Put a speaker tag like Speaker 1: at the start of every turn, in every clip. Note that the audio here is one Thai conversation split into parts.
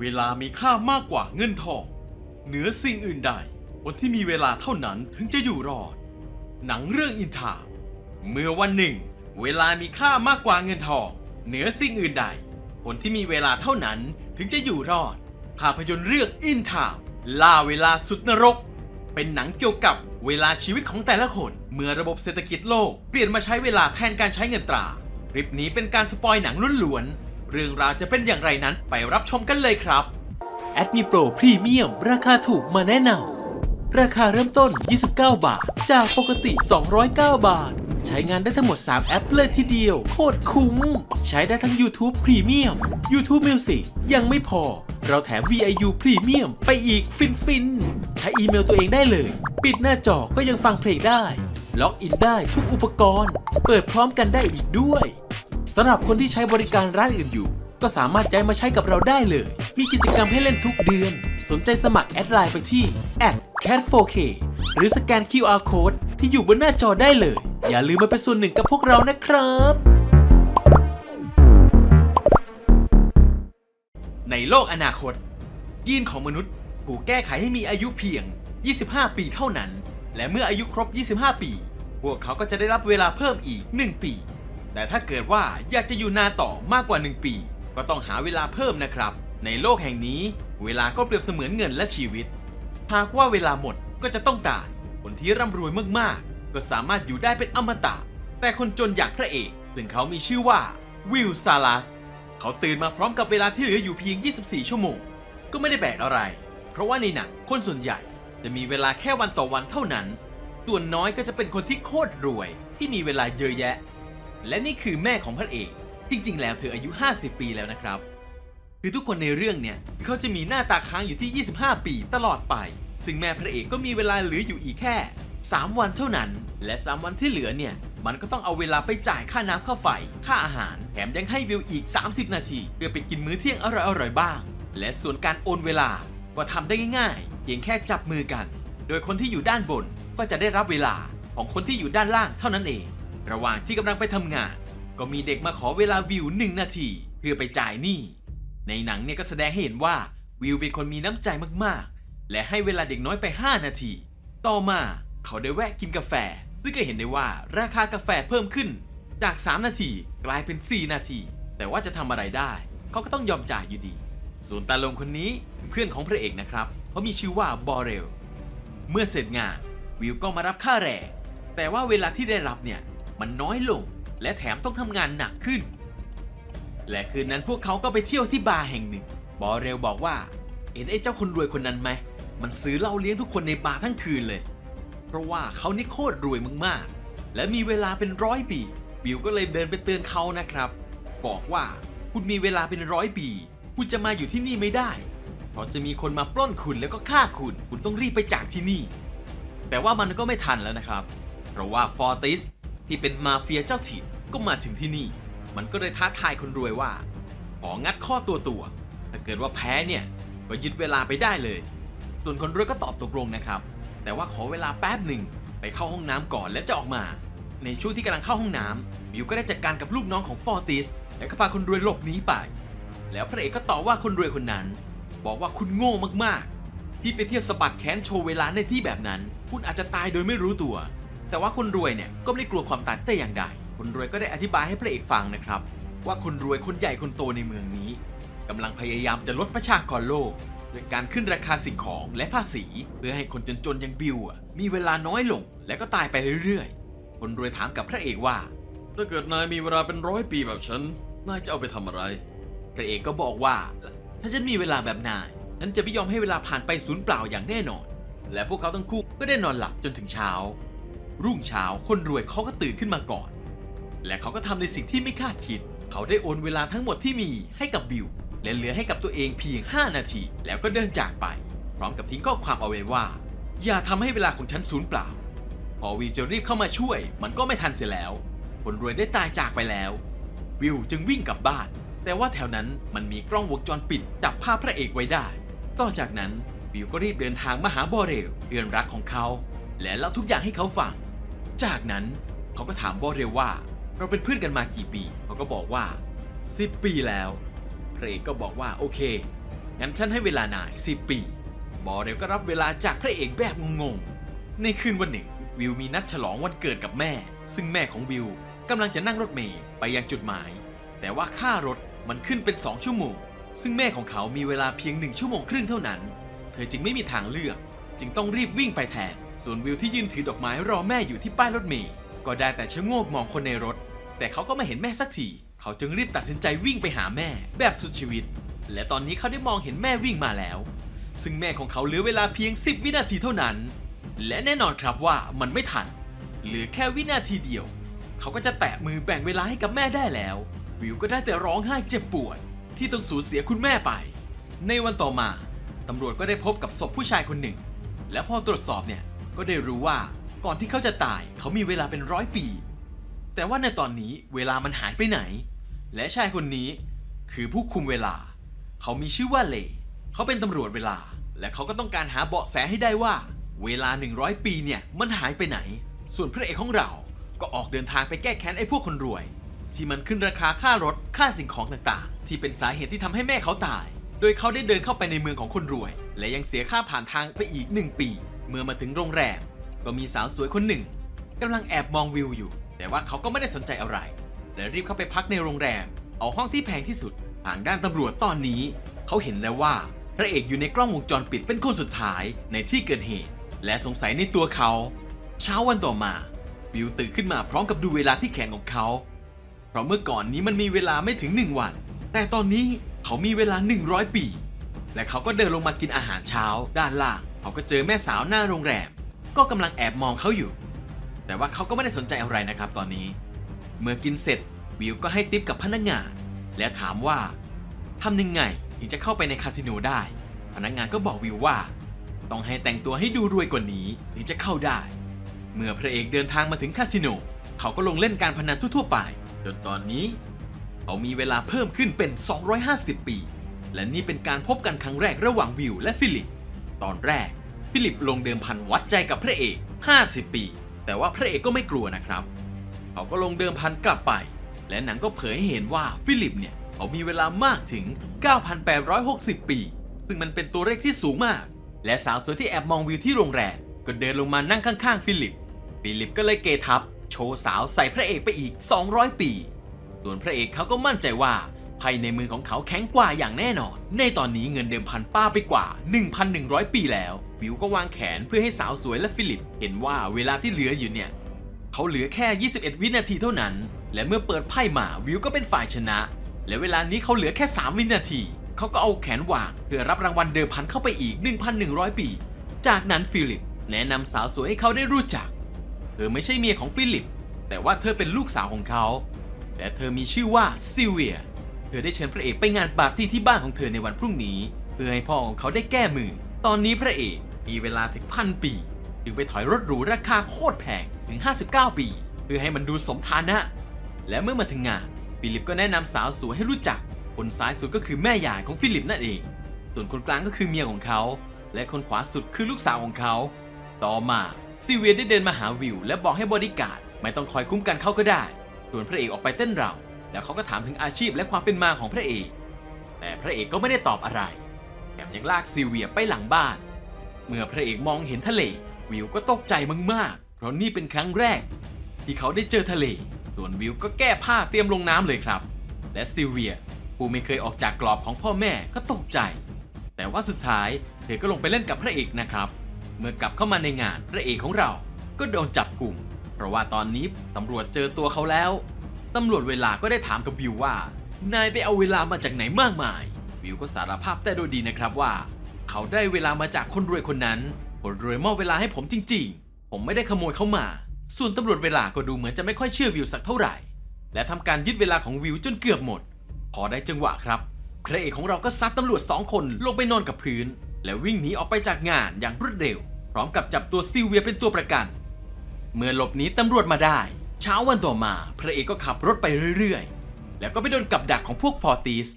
Speaker 1: เวลามีค่ามากกว่าเงินทอง เหนือสิ่งอื่นใด คนที่มีเวลาเท่านั้นถึงจะอยู่รอด หนังเรื่องอินทาเมื่อวันหนึ่ง เวลามีค่ามากกว่าเงินทอง เหนือสิ่งอื่นใด คนที่มีเวลาเท่านั้นถึงจะอยู่รอด ภาพยนตร์เรื่องอินทาล่าเวลาสุดนรก เป็นหนังเกี่ยวกับเวลาชีวิตของแต่ละคน เมื่อระบบเศรษฐกิจโลกเปลี่ยนมาใช้เวลาแทนการใช้เงินตรา คลิปนี้เป็นการสปอยหนังล้วนๆ เรื่องราวจะเป็นอย่างไรนั้นไปรับชมกันเลยครับแอดมิโปรพรีเมียมราคาถูกมาแนะนำราคาเริ่มต้น 29 บาท จากปกติ 209 บาท ใช้งานได้ทั้งหมด 3 แอปเลยทีเดียว โคตรคุ้ม ใช้ได้ทั้ง YouTube Premium YouTube Music ยังไม่พอ เราแถม VIU Premium ไปอีกฟินฟินๆใช้อีเมลตัวเองได้เลย ปิดหน้าจอก็ยังฟังเพลงได้ ล็อกอินได้ทุกอุปกรณ์ เปิดพร้อมกันได้อีกด้วย สำหรับคนที่ใช้บริการร้านอื่นอยู่ ก็สามารถย้ายมาใช้กับเราได้เลย มีกิจกรรมให้เล่นทุกเดือน สนใจสมัครแอดไลน์ไปที่ @cat4k หรือสแกน QR code ที่อยู่บนหน้าจอได้เลย อย่าลืมมาเป็นส่วนหนึ่งกับพวกเรานะครับ ในโลกอนาคต ยีนของมนุษย์ถูกแก้ไขให้มีอายุเพียง 25 ปีเท่านั้น และเมื่ออายุครบ 25 ปี พวกเขาก็จะได้รับเวลาเพิ่มอีก 1 ปี แต่ถ้าเกิดว่าอยากจะอยู่นานต่อมากกว่า 1 ปี ก็ต้องหาเวลาเพิ่มนะครับ ในโลกแห่งนี้ เวลาก็เปรียบเสมือนเงินและชีวิต หากว่าเวลาหมดก็จะต้องตายคนที่ร่ำรวยมากๆ ก็สามารถอยู่ได้เป็นอมตะ แต่คนจนอย่างพระเอกซึ่งเขามีชื่อว่าวิลซาลัสเขาตื่นมาพร้อมกับเวลาที่เหลืออยู่เพียง 24 ชั่วโมง ก็ไม่ได้แปลกอะไร เพราะว่าในหนังคนส่วนใหญ่จะมีเวลาแค่วันต่อวันเท่านั้น ส่วนน้อยก็จะเป็นคนที่โคตรรวยที่มีเวลาเยอะแยะ และนี่คือแม่ของพระเอก จริง ๆ แล้วเธออายุ 50 ปีแล้วนะครับ คือทุกคนในเรื่องเนี่ยเขาจะมีหน้าตาค้างอยู่ที่ 25 ปีตลอดไป ซึ่งแม่พระเอกก็มีเวลาเหลืออยู่อีกแค่ 3 วันเท่านั้น และ 3 วันที่เหลือเนี่ยมันก็ต้องเอาเวลาไปจ่ายค่าน้ำค่าไฟ ค่าอาหาร แถมยังให้วิวอีก 30 นาที เพื่อไปกินมื้อเที่ยงอร่อยๆบ้าง และส่วนการโอนเวลาก็ทำได้ง่ายๆเพียงแค่จับมือกัน โดยคนที่อยู่ด้านบนก็จะได้รับเวลาของคนที่อยู่ด้านล่างเท่านั้นเอง ระหว่างที่กำลังไปทำงาน ก็มีเด็กมาขอเวลาวิวหนึ่งนาที เพื่อไปจ่ายหนี้ ในหนังเนี่ยก็แสดงให้เห็นว่าวิวเป็นคนมีน้ำใจมากๆ และให้เวลาเด็กน้อยไป 5 นาที ต่อมาเขาได้แวะกินกาแฟ ซึ่งก็เห็นได้ว่าราคากาแฟเพิ่มขึ้น จาก 3 นาทีกลายเป็น 4 นาที แต่ว่าจะทำอะไรได้ เขาก็ต้องยอมจ่ายอยู่ดี ส่วนตาลงคนนี้เป็นเพื่อนของพระเอกนะครับเขามีชื่อว่าบอเรลเมื่อเสร็จงานวิวก็มารับค่าแรงแต่ว่าเวลาที่ได้รับเนี่ย มันน้อยลง และแถมต้องทำงานหนักขึ้น และคืนนั้นพวกเขาก็ไปเที่ยวที่บาร์แห่งหนึ่ง บอเรลบอกว่า เห็นไอ้เจ้าคนรวยคนนั้นไหม มันซื้อเหล้าเลี้ยงทุกคนในบาร์ทั้งคืนเลย เพราะว่าเขานี่โคตรรวยมากๆ และมีเวลาเป็นร้อยปี บิวก็เลยเดินไปเตือนเขานะครับ บอกว่าคุณมีเวลาเป็นร้อยปี คุณจะมาอยู่ที่นี่ไม่ได้ เพราะจะมีคนมาปล้นคุณแล้วก็ฆ่าคุณ คุณต้องรีบไปจากที่นี่ แต่ว่ามันก็ไม่ทันแล้วนะครับ เพราะว่าฟอร์ติส ที่เป็นมาเฟียเจ้าถิ่นก็มาถึงที่นี่ มันก็เลยท้าทายคนรวยว่า ของัดข้อตัวตัว ถ้าเกิดว่าแพ้เนี่ย ก็ยึดเวลาไปได้เลย ส่วนคนรวยก็ตอบตกลงนะครับ แต่ว่าขอเวลาแป๊บหนึ่งไปเข้าห้องน้ำก่อนแล้วจะออกมา ในช่วงที่กำลังเข้าห้องน้ำบิวก็ได้จัดการกับลูกน้องของฟอร์ติสและก็พาคนรวยหลบหนีไป แล้วพระเอกก็ต่อว่าคนรวยคนนั้น บอกว่าคุณโง่มากๆ ที่ไปเที่ยวสะบัดแขนโชว์เวลาในที่แบบนั้น คุณอาจจะตายโดยไม่รู้ตัว แต่ว่าคนรวยเนี่ยก็ไม่ได้กลัวความตายแต่อย่างใดคนรวยก็ได้อธิบายให้พระเอกฟังนะครับ ว่าคนรวยคนใหญ่คนโตในเมืองนี้กำลังพยายามจะลดประชากรโลกด้วยการขึ้นราคาสิ่งของและภาษี เพื่อให้คนจนๆอย่างวิวอะมีเวลาน้อยลงและก็ตายไปเรื่อยๆ คนรวยถามกับพระเอกว่าถ้าเกิดนายมีเวลาเป็นร้อยปีแบบฉันนายจะเอาไปทำอะไร พระเอกก็บอกว่า ถ้าฉันมีเวลาแบบนายฉันจะไม่ยอมให้เวลาผ่านไปสูญเปล่าอย่างแน่นอน และพวกเขาทั้งคู่ก็ได้นอนหลับจนถึงเช้า รุ่งเช้าคนรวยเขาก็ตื่นขึ้นมาก่อน และเขาก็ทำในสิ่งที่ไม่คาดคิด เขาได้โอนเวลาทั้งหมดที่มีให้กับวิว และเหลือให้กับตัวเองเพียง 5 นาที แล้วก็เดินจากไป พร้อมกับทิ้งข้อความเอาไว้ว่า อย่าทำให้เวลาของฉันสูญเปล่า พอวิวจะรีบเข้ามาช่วย มันก็ไม่ทันเสียแล้ว คนรวยได้ตายจากไปแล้ว วิวจึงวิ่งกลับบ้าน แต่ว่าแถวนั้นมันมีกล้องวงจรปิดจับภาพพระเอกไว้ได้ ต่อจากนั้นวิวก็รีบเดินทางมาหาบอเรลเพื่อนรักของเขา และเล่าทุกอย่างให้เขาฟัง จากนั้นเขาก็ถามบอเรลว่า เราเป็นเพื่อนกันมากี่ปี เขาก็บอกว่า 10 ปีแล้วพระเอกก็บอกว่าโอเค งั้นฉันให้เวลานาย 10 ปีบอเรลก็รับเวลาจากพระเอกแบบงงๆ ในคืนวันหนึ่ง วิวมีนัดฉลองวันเกิดกับแม่ ซึ่งแม่ของวิวกำลังจะนั่งรถเมล์ไปยังจุดหมาย แต่ว่าค่ารถมันขึ้นเป็น 2 ชั่วโมง ซึ่งแม่ของเขามีเวลาเพียง1ชั่วโมงครึ่งเท่านั้น เธอจึงไม่มีทางเลือก จึงต้องรีบวิ่งไปแทน ส่วนวิวที่ยืนถือดอกไม้รอแม่อยู่ที่ป้ายรถเมล์ก็ได้แต่ชะโงกมองคนในรถ แต่เขาก็ไม่เห็นแม่สักที เขาจึงรีบตัดสินใจวิ่งไปหาแม่แบบสุดชีวิต และตอนนี้เขาได้มองเห็นแม่วิ่งมาแล้ว ซึ่งแม่ของเขาเหลือเวลาเพียง 10 วินาทีเท่านั้น และแน่นอนครับว่ามันไม่ทัน เหลือแค่วินาทีเดียว เขาก็จะแตะมือแบ่งเวลาให้กับแม่ได้แล้ว วิวก็ได้แต่ร้องไห้เจ็บปวด ที่ต้องสูญเสียคุณแม่ไป ในวันต่อมาตำรวจก็ได้พบกับศพผู้ชายคนหนึ่ง และพอตรวจสอบเนี่ย ก็ได้รู้ว่าก่อนที่เขาจะตายเขามีเวลาเป็นร้อยปี แต่ว่าในตอนนี้เวลามันหายไปไหน และชายคนนี้คือผู้คุมเวลา เขามีชื่อว่าเลเขาเป็นตำรวจเวลา และเขาก็ต้องการหาเบาะแสให้ได้ว่า เวลา 100 ปีเนี่ยมันหายไปไหน ส่วนพระเอกของเราก็ออกเดินทางไปแก้แค้นไอ้พวกคนรวย ที่มันขึ้นราคาค่ารถค่าสิ่งของต่างๆ ที่เป็นสาเหตุที่ทำให้แม่เขาตาย โดยเขาได้เดินเข้าไปในเมืองของคนรวย และยังเสียค่าผ่านทางไปอีก 1 ปี มื่อมาถึงโรงแรมก็มีสาวสวยคนหนึ่งกำลังแอบมองวิวอยู่ แต่ว่าเขาก็ไม่ได้สนใจอะไร และรีบเข้าไปพักในโรงแรม เอาห้องที่แพงที่สุดทางด้านตำรวจตอนนี้ เขาเห็นแล้วว่าพระเอกอยู่ในกล้องวงจรปิดเป็นคนสุดท้ายในที่เกิดเหตุ และสงสัยในตัวเขา เช้าวันต่อมาวิวตื่นขึ้นมาพร้อมกับดูเวลาที่แขนของเขา เพราะเมื่อก่อนนี้มันมีเวลาไม่ถึง1วัน แต่ตอนนี้เขามีเวลา 100 ปี และเขาก็เดินลงมากินอาหารเช้าด้านล่าง เขาก็เจอแม่สาวหน้าโรงแรม ก็กำลังแอบมองเขาอยู่ แต่ว่าเขาก็ไม่ได้สนใจอะไรนะครับตอนนี้ เมื่อกินเสร็จวิวก็ให้ติปกับพนักงาน และถามว่าทำยังไงถึงจะเข้าไปในคาสิโนได้ พนักงานก็บอกวิวว่า ต้องให้แต่งตัวให้ดูรวยกว่านี้ถึงจะเข้าได้ เมื่อพระเอกเดินทางมาถึงคาสิโนเขาก็ลงเล่นการพนันทั่วๆไป จนตอนนี้ เขามีเวลาเพิ่มขึ้นเป็น 250 ปี และนี่เป็นการพบกันครั้งแรกระหว่างวิวและฟิลิป ตอนแรกฟิลิปลงเดิมพันวัดใจกับพระเอก 50 ปี แต่ว่าพระเอกก็ไม่กลัวนะครับ เขาก็ลงเดิมพันกลับไป และหนังก็เผยให้เห็นว่าฟิลิปเนี่ย เขามีเวลามากถึง 9,860 ปี ซึ่งมันเป็นตัวเลขที่สูงมาก และสาวสวยที่แอบมองวิวที่โรงแรมก็เดินลงมานั่งข้างๆ ฟิลิป ฟิลิปก็เลยเกทับ โชว์สาวใส่พระเอกไปอีก 200 ปี ส่วนพระเอกเขาก็มั่นใจว่า ไพ่ในมือของเขาแข็งกว่าอย่างแน่นอน ในตอนนี้เงินเดิมพันป้าไปกว่า 1,100 ปีแล้ว วิวก็วางแขนเพื่อให้สาวสวยและฟิลิป เห็นว่าเวลาที่เหลืออยู่เนี่ย เขาเหลือแค่ 21 วินาทีเท่านั้น และเมื่อเปิดไพ่มาวิวก็เป็นฝ่ายชนะ และเวลานี้เขาเหลือแค่ 3 วินาที เขาก็เอาแขนวางเพื่อรับรางวัลเดิมพันเข้าไปอีก 1,100 ปี จากนั้นฟิลิปแนะนำสาวสวยให้เขาได้รู้จัก เธอไม่ใช่เมียของฟิลิป แต่ว่าเธอเป็นลูกสาวของเขา และเธอมีชื่อว่าซิลเวีย ธอได้เชิญพระเอกไปงานปาร์ตี้ที่บ้านของเธอในวันพรุ่งนี้ เพื่อให้พ่อของเขาได้แก้มือ ตอนนี้พระเอกมีเวลาถึงพันปีจึงไปถอยรถหรูราคาโคตรแพงถึง 59 ปี เพื่อให้มันดูสมฐานะ และเมื่อมาถึงงานฟิลิปก็แนะนำสาวสวยให้รู้จัก คนซ้ายสุดก็คือแม่ยายของฟิลิปนั่นเอง ส่วนคนกลางก็คือเมียของเขา และคนขวาสุดคือลูกสาวของเขา ต่อมาซิเวียได้เดินมาหาวิว และบอกให้บอดี้การ์ดไม่ต้องคอยคุ้มกันเขาก็ได้ ส่วนพระเอกออกไปเต้นรำ แล้วเขาก็ถามถึงอาชีพและความเป็นมาของพระเอก แต่พระเอกก็ไม่ได้ตอบอะไรแถมยังลากซิเวียไปหลังบ้าน เมื่อพระเอกมองเห็นทะเล วิวก็ตกใจมากๆ เพราะนี่เป็นครั้งแรก ที่เขาได้เจอทะเล ส่วนวิวก็แก้ผ้าเตรียมลงน้ำเลยครับ และซิลเวียผู้ไม่เคยออกจากกรอบของพ่อแม่ก็ตกใจ แต่ว่าสุดท้ายเธอก็ลงไปเล่นกับพระเอกนะครับ เมื่อกลับเข้ามาในงานพระเอกของเรา ก็โดนจับกลุ่ม เพราะว่าตอนนี้ตำรวจเจอตัวเขาแล้ว ตำรวจเวลาก็ได้ถามกับวิวว่า นายไปเอาเวลามาจากไหนมากมาย วิวก็สารภาพแต่โดยดีนะครับว่า เขาได้เวลามาจากคนรวยคนนั้น คนรวยมอบเวลาให้ผมจริง ๆ ผมไม่ได้ขโมยเข้ามา ส่วนตำรวจเวลาก็ดูเหมือนจะไม่ค่อยเชื่อวิวสักเท่าไหร่ และทำการยึดเวลาของวิวจนเกือบหมด พอได้จังหวะครับ พระเอกของเราก็ซัดตำรวจสองคนลงไปนอนกับพื้น และวิ่งหนีออกไปจากงานอย่างรวดเร็ว พร้อมกับจับตัวซิลเวียเป็นตัวประกัน เมื่อหลบหนีตำรวจมาได้ เช้าวันต่อมาพระเอกก็ขับรถไปเรื่อยๆ แล้วก็ไปโดนกับดักของพวกฟอร์ติส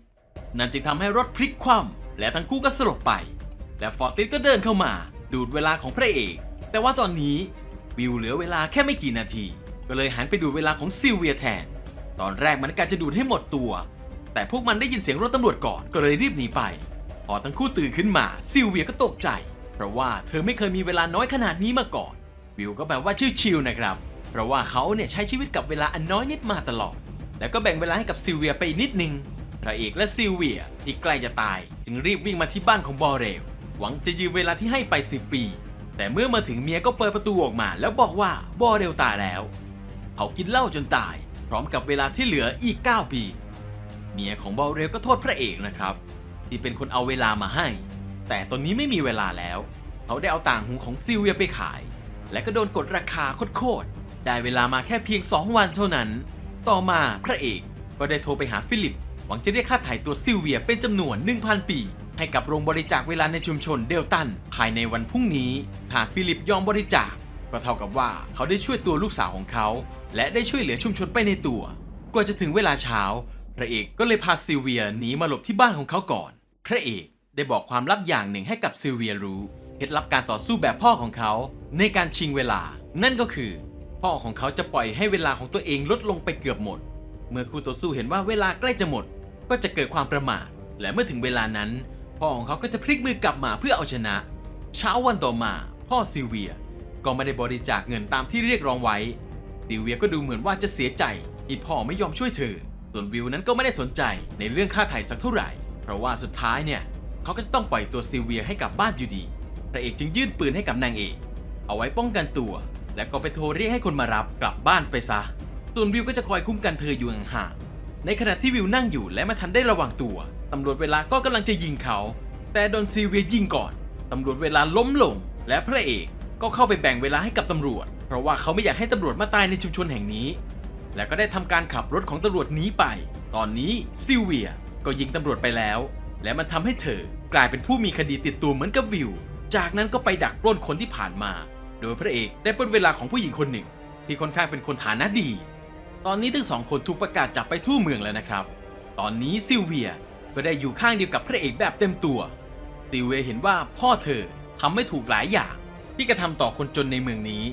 Speaker 1: นั่นจึงทำให้รถพลิกคว่ำและทั้งคู่ก็สลบไป และฟอร์ติสก็เดินเข้ามา ดูดเวลาของพระเอก แต่ว่าตอนนี้วิวเหลือเวลาแค่ไม่กี่นาที ก็เลยหันไปดูเวลาของซิลเวียแทน ตอนแรกมันกะจะดูดให้หมดตัว แต่พวกมันได้ยินเสียงรถตำรวจก่อนก็เลยรีบหนีไป พอทั้งคู่ตื่นขึ้นมาซิลเวียก็ตกใจ เพราะว่าเธอไม่เคยมีเวลาน้อยขนาดนี้มาก่อน วิวก็แบบว่าชิวๆนะครับ ราะว่าเขาเนี่ยใช้ชีวิตกับเวลาอันน้อยนิดมาตลอด แล้วก็แบ่งเวลาให้กับซิลเวียไปนิดนึงพระเอกและซิลเวียที่ใกล้จะตาย จึงรีบวิ่งมาที่บ้านของบอเรล หวังจะยืมเวลาที่ให้ไป10ปี แต่เมื่อมาถึงเมียก็เปิดประตูออกมา แล้วบอกว่าบอเรลตายแล้ว เขากินเหล้าจนตาย พร้อมกับเวลาที่เหลืออีก 9 ปี เมียของบอเรลก็โทษพระเอกนะครับ ที่เป็นคนเอาเวลามาให้ แต่ตอนนี้ไม่มีเวลาแล้ว เขาได้เอาต่างหูของซิลเวียไปขาย และก็โดนกดราคาโคตร ได้เวลามาแค่เพียง 2 วันเท่านั้น ต่อมาพระเอกก็ได้โทรไปหาฟิลิป หวังจะเรียกค่าถ่ายตัวซิลเวียเป็นจำนวน 1,000 ปี ให้กับโรงบริจาคเวลาในชุมชนเดลตัน ภายในวันพรุ่งนี้ หากฟิลิปยอมบริจาค ก็เท่ากับว่าเขาได้ช่วยตัวลูกสาวของเขา และได้ช่วยเหลือชุมชนไปในตัว กว่าจะถึงเวลาเช้า พระเอกก็เลยพาซิลเวียหนีมาหลบที่บ้านของเขาก่อน พระเอกได้บอกความลับอย่างหนึ่งให้กับซิลเวียรู้เคล็ดลับการต่อสู้แบบพ่อของเขา ในการชิงเวลา นั่นก็คือ พ่อของเขาจะปล่อยให้เวลาของตัวเองลดลงไปเกือบหมด เมื่อคู่ต่อสู้เห็นว่าเวลาใกล้จะหมด ก็จะเกิดความประมาท และเมื่อถึงเวลานั้น พ่อของเขาก็จะพลิกมือกลับมาเพื่อเอาชนะ เช้าวันต่อมาพ่อซิลเวีย ก็ไม่ได้บริจาคเงินตามที่เรียกร้องไว้ซิลเวียก็ดูเหมือนว่าจะเสียใจที่พ่อไม่ยอมช่วยเธอ ส่วนวิวนั้นก็ไม่ได้สนใจในเรื่องค่าไถ่สักเท่าไหร่ เพราะว่าสุดท้ายเนี่ยเขาก็จะต้องปล่อยตัวซิลเวียให้กลับบ้านอยู่ดี พระเอกจึงยื่นปืนให้กับนางเอกเอาไว้ป้องกันตัว และก็ไปโทรเรียกให้คนมารับกลับบ้านไปซะ ส่วนวิวก็จะคอยคุ้มกันเธออยู่ห่างๆในขณะที่วิวนั่งอยู่และไม่ทันได้ระวังตัวตำรวจเวลาก็กำลังจะยิงเขา แต่โดนซิลเวียยิงก่อนตำรวจเวลาล้มลง และพระเอกก็เข้าไปแบ่งเวลาให้กับตำรวจ เพราะว่าเขาไม่อยากให้ตำรวจมาตายในชุมชนแห่งนี้ และก็ได้ทำการขับรถของตำรวจหนีไป ตอนนี้ซิลเวียก็ยิงตำรวจไปแล้ว และมันทำให้เธอกลายเป็นผู้มีคดีติดตัวเหมือนกับวิว จากนั้นก็ไปดักปล้นคนที่ผ่านมา โดยพระเอกได้ปล้นเวลาของผู้หญิงคนหนึ่ง ที่ค่อนข้างเป็นคนฐานะดี ตอนนี้ทั้งสองคนถูกประกาศจับไปทั่วเมืองแล้วนะครับ ตอนนี้ซิลเวียก็ได้อยู่ข้างเดียวกับพระเอกแบบเต็มตัวซิลเวียเห็นว่าพ่อเธอทำไม่ถูกหลายอย่าง ที่กระทำต่อคนจนในเมืองนี้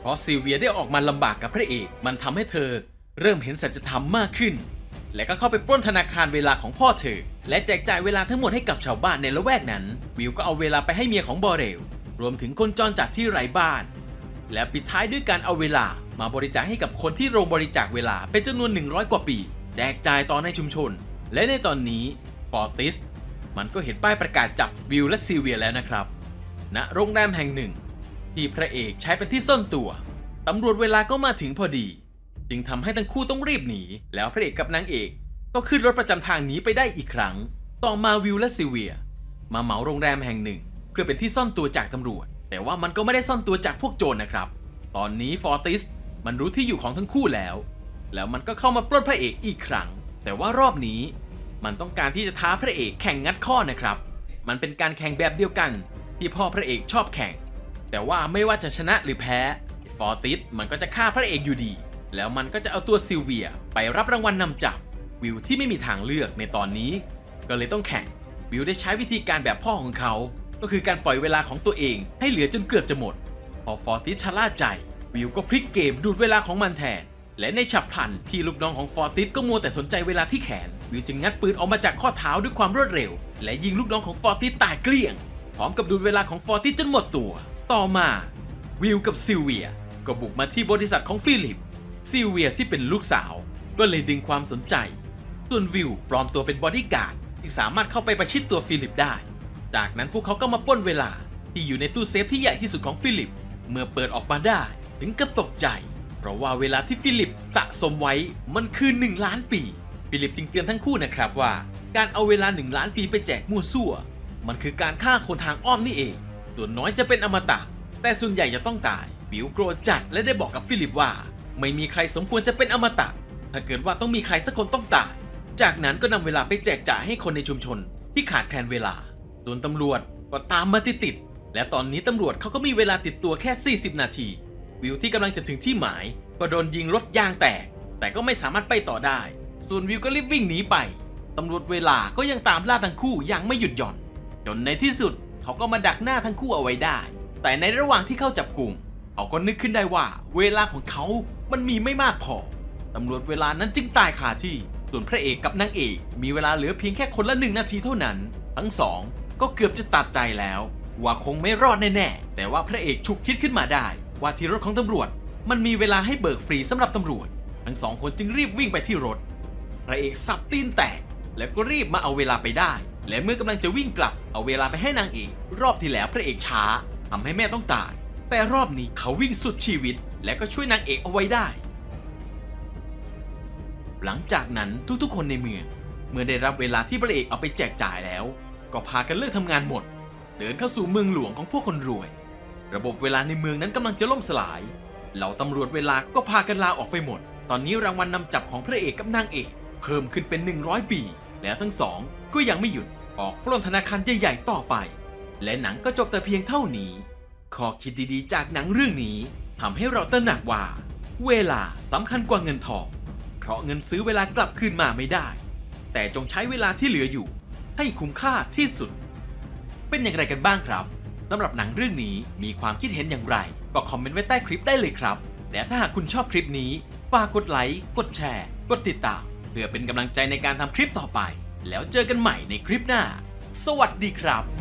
Speaker 1: เพราะซิลเวียได้ออกมาลำบากกับพระเอกมันทำให้เธอ เริ่มเห็นสัจธรรมมากขึ้น และก็เข้าไปปล้นธนาคารเวลาของพ่อเธอ และแจกจ่ายเวลาทั้งหมดให้กับชาวบ้านในละแวกนั้น วิวก็เอาเวลาไปให้เมียของบอเรล รวมถึงคนจรจัดที่ไร้บ้าน และปิดท้ายด้วยการเอาเวลามาบริจาคให้กับคนที่โรงบริจาคเวลาเป็นจำนวน 100 กว่าปี แจกจ่ายต่อในชุมชน และในตอนนี้ฟอร์ติส มันก็เห็นป้ายประกาศจับวิวและซิเวียแล้วนะครับณโรงแรมแห่งหนึ่ง ที่พระเอกใช้เป็นที่ซ่อนตัวตำรวจเวลาก็มาถึงพอดี จึงทำให้ทั้งคู่ต้องรีบหนี แล้วพระเอกกับนางเอก ก็ขึ้นรถประจำทางหนีไปได้อีกครั้ง ต่อมาวิวและซิเวีย มาเหมาโรงแรมแห่งหนึ่ง พื่อเป็นที่ซ่อนตัวจากตำรวจ แต่ว่ามันก็ไม่ได้ซ่อนตัวจากพวกโจรนะครับ ตอนนี้ฟอร์ติสมันรู้ที่อยู่ของทั้งคู่แล้ว แล้วมันก็เข้ามาปล้นพระเอกอีกครั้ง แต่ว่ารอบนี้ มันต้องการที่จะท้าพระเอกแข่งงัดข้อนะครับ มันเป็นการแข่งแบบเดียวกัน ที่พ่อพระเอกชอบแข่ง แต่ว่าไม่ว่าจะชนะหรือแพ้ฟอร์ติสมันก็จะฆ่าพระเอกอยู่ดี แล้วมันก็จะเอาตัวซิลเวียไปรับรางวัลนำจับ วิวที่ไม่มีทางเลือกในตอนนี้ ก็เลยต้องแข่ง วิวได้ใช้วิธีการแบบพ่อของเขา ก็คือการปล่อยเวลาของตัวเองให้เหลือจนเกือบจะหมด พอฟอร์ติสชะล่าใจ วิวก็พลิกเกมดูดเวลาของมันแทน และในฉับพลันที่ลูกน้องของฟอร์ติสก็มัวแต่สนใจเวลาที่แขน วิวจึงงัดปืนออกมาจากข้อเท้าด้วยความรวดเร็ว และยิงลูกน้องของฟอร์ติสตายเกลี้ยง พร้อมกับดูดเวลาของฟอร์ติสจนหมดตัว ต่อมา วิวกับซิลเวีย ก็บุกมาที่บริษัทของฟิลิป ซิลเวียที่เป็นลูกสาว ก็เลยดึงความสนใจ ส่วนวิวปลอมตัวเป็นบอดี้การ์ดที่สามารถเข้าไปประชิดตัวฟิลิปได้ จากนั้นพวกเขาก็มาปล้นเวลาที่อยู่ในตู้เซฟที่ใหญ่ที่สุดของฟิลิป เมื่อเปิดออกมาได้ถึงกับตกใจ เพราะว่าเวลาที่ฟิลิปสะสมไว้มันคือ 1 ล้านปี ฟิลิปจึงเตือนทั้งคู่นะครับว่า การเอาเวลา 1 ล้านปีไปแจกมั่วซั่ว มันคือการฆ่าคนทางอ้อมนี่เองส่วนน้อยจะเป็นอมตะ แต่ส่วนใหญ่จะต้องตาย บิวโกรธจัดและได้บอกกับฟิลิปว่า ไม่มีใครสมควรจะเป็นอมตะ ถ้าเกิดว่าต้องมีใครสักคนต้องตาย จากนั้นก็นำเวลาไปแจกจ่ายให้คนในชุมชนที่ขาดแคลนเวลา ส่วนตำรวจก็ตามมาติดๆและตอนนี้ตำรวจเขาก็มีเวลาติดตัวแค่ 40 นาที วิวที่กำลังจะถึงที่หมาย ก็โดนยิงรถยางแตก แต่ก็ไม่สามารถไปต่อได้ ส่วนวิวก็รีบวิ่งหนีไปตำรวจเวลาก็ยังตามล่าทั้งคู่อย่างไม่หยุดหย่อน จนในที่สุดเขาก็มาดักหน้าทั้งคู่เอาไว้ได้ แต่ในระหว่างที่เข้าจับกลุ่มเขาก็นึกขึ้นได้ว่าเวลาของเขามันมีไม่มากพอตำรวจเวลานั้นจึงตายคาที่ ส่วนพระเอกกับนางเอกมีเวลาเหลือเพียงแค่คนละหนึ่งนาทีเท่านั้น ทั้งสอง ก็เกือบจะตัดใจแล้ว ว่าคงไม่รอดแน่ๆแต่ว่าพระเอกฉุกคิดขึ้นมาได้ ว่าที่รถของตำรวจ มันมีเวลาให้เบิกฟรีสำหรับตำรวจ ทั้งสองคนจึงรีบวิ่งไปที่รถ พระเอกสับตีนแตก แล้วก็รีบมาเอาเวลาไปได้ และเมื่อกำลังจะวิ่งกลับเอาเวลาไปให้นางเอกรอบที่แล้วพระเอกช้าทำให้แม่ต้องตาย แต่รอบนี้เขาวิ่งสุดชีวิต และก็ช่วยนางเอกเอาไว้ได้ หลังจากนั้นทุกๆ คนในเมืองเมื่อได้รับเวลาที่พระเอกเอาไปแจกจ่ายแล้ว ก็พากันเลิกทำงานหมด เดินเข้าสู่เมืองหลวงของพวกคนรวย ระบบเวลาในเมืองนั้นกำลังจะล่มสลาย เหล่าตำรวจเวลาก็พากันลาออกไปหมด ตอนนี้รางวัลนนำจับของพระเอกกับนางเอก เพิ่มขึ้นเป็น 100 ปี แล้วทั้งสองก็ยังไม่หยุดออกปล้นธนาคารใหญ่ๆต่อไป และหนังก็จบแต่เพียงเท่านี้ข้อคิดดีๆ จากหนังเรื่องนี้ทำให้เราตระหนักว่า เวลาสำคัญกว่าเงินทอง เพราะเงินซื้อเวลากลับคืนมาไม่ได้ แต่จงใช้เวลาที่เหลืออยู่ ให้คุ้มค่าที่สุด เป็นอย่างไรกันบ้างครับสำหรับหนังเรื่องนี้มีความคิดเห็นอย่างไรก็คอมเมนต์ไว้ใต้คลิปได้เลยครับ และถ้าหากคุณชอบคลิปนี้ฝากกดไลค์กดแชร์ กดติดตามเพื่อเป็นกำลังใจในการทำคลิปต่อไป แล้วเจอกันใหม่ในคลิปหน้า สวัสดีครับ